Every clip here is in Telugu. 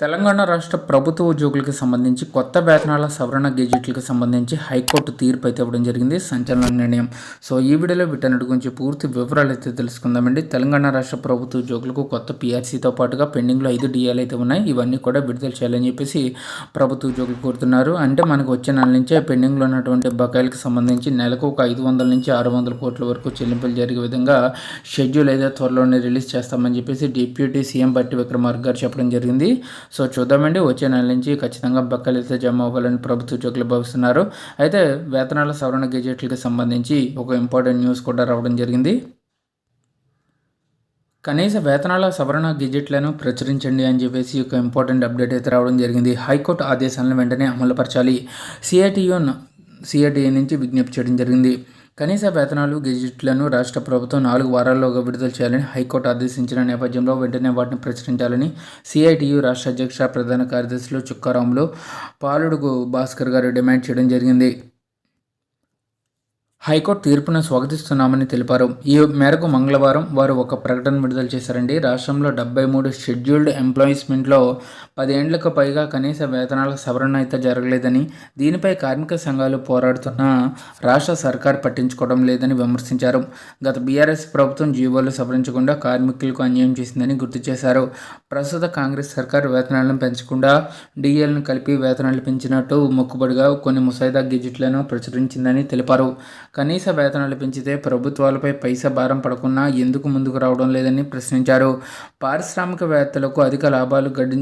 తెలంగాణ రాష్ట్ర ప్రభుత్వ ఉద్యోగులకు సంబంధించి కొత్త వేతనాల సవరణ గెజెట్లకు సంబంధించి హైకోర్టు తీర్పు అయితే ఇవ్వడం జరిగింది. సంచలన నిర్ణయం. సో ఈ వీడియోలో వీటన్నిటి గురించి పూర్తి వివరాలు అయితే తెలుసుకుందామండి. తెలంగాణ రాష్ట్ర ప్రభుత్వ ఉద్యోగులకు కొత్త పీఆర్సీతో పాటుగా పెండింగ్లో ఐదు డిఏలు అయితే ఉన్నాయి. ఇవన్నీ కూడా విడుదల చేయాలని చెప్పేసి ప్రభుత్వ ఉద్యోగులు కోరుతున్నారు. అంటే మనకు వచ్చే నెల నుంచే పెండింగ్లో ఉన్నటువంటి బకాయిలకు సంబంధించి నెలకు ఒక ఐదు వందల నుంచి ఆరు వందల కోట్ల వరకు చెల్లింపులు జరిగే విధంగా షెడ్యూల్ అయితే త్వరలోనే రిలీజ్ చేస్తామని చెప్పేసి డిప్యూటీ సీఎం బట్టి విక్రమార్క గారు చెప్పడం జరిగింది. సో చూద్దామండి. వచ్చే నెల నుంచి ఖచ్చితంగా బక్కలు జమ అవ్వాలని ప్రభుత్వ ఉద్యోగులు భావిస్తున్నారు. అయితే వేతనాల సవరణ గెజెట్లకు సంబంధించి ఒక ఇంపార్టెంట్ న్యూస్ కూడా రావడం జరిగింది. కనీస వేతనాల సవరణ గెజెట్లను ప్రచురించండి అని చెప్పేసి ఒక ఇంపార్టెంట్ అప్డేట్ అయితే రావడం జరిగింది. హైకోర్టు ఆదేశాలను వెంటనే అమలుపరచాలి. సిఐటియు సిఐటిఏ నుంచి విజ్ఞప్తి చేయడం జరిగింది. కనీస వేతనాలు గెజిట్లను రాష్ట్ర ప్రభుత్వం నాలుగు వారాల్లోగా విడుదల చేయాలని హైకోర్టు ఆదేశించిన నేపథ్యంలో వెంటనే వాటిని ప్రచురించాలని సిఐటియు రాష్ట్ర అధ్యక్ష ప్రధాన కార్యదర్శులు చుక్కారాములు పాలుడుగు భాస్కర్ గారు డిమాండ్ చేయడం జరిగింది. హైకోర్టు తీర్పును స్వాగతిస్తున్నామని తెలిపారు. ఈ మేరకు మంగళవారం వారు ఒక ప్రకటన విడుదల చేశారండి. రాష్ట్రంలో డెబ్బై మూడు షెడ్యూల్డ్ ఎంప్లాయీస్మెంట్లో పదేండ్లకు పైగా కనీస వేతనాల సవరణ అయితే జరగలేదని దీనిపై కార్మిక సంఘాలు పోరాడుతున్న రాష్ట్ర సర్కార్ పట్టించుకోవడం లేదని విమర్శించారు. గత బీఆర్ఎస్ ప్రభుత్వం జీవోలు సవరించకుండా కార్మికులకు అన్యాయం చేసిందని గుర్తు చేశారు. ప్రస్తుత కాంగ్రెస్ సర్కార్ వేతనాలను పెంచకుండా డిఎల్ను కలిపి వేతనాలు పెంచినట్టు మొక్కుబడిగా కొన్ని ముసాయిదా గెజిట్లను ప్రచురించిందని తెలిపారు. కనీస వేతనాలు పెంచితే ప్రభుత్వాలపై పైస భారం పడకుండా ఎందుకు ముందుకు రావడం లేదని ప్రశ్నించారు. పారిశ్రామికవేత్తలకు అధిక లాభాలు గడి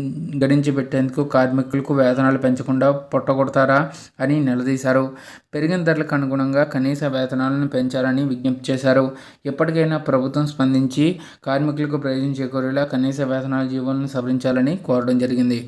గడించి పెట్టేందుకు కార్మికులకు వేతనాలు పెంచకుండా పొట్టగొడతారా అని నిలదీశారు. పెరిగిన ధరలకు అనుగుణంగా కనీస వేతనాలను పెంచాలని విజ్ఞప్తి చేశారు. ఎప్పటికైనా ప్రభుత్వం స్పందించి కార్మికులకు ప్రయోజనం చేకూరేలా కనీస వేతనాల జీవోలను సవరించాలని కోరడం జరిగింది.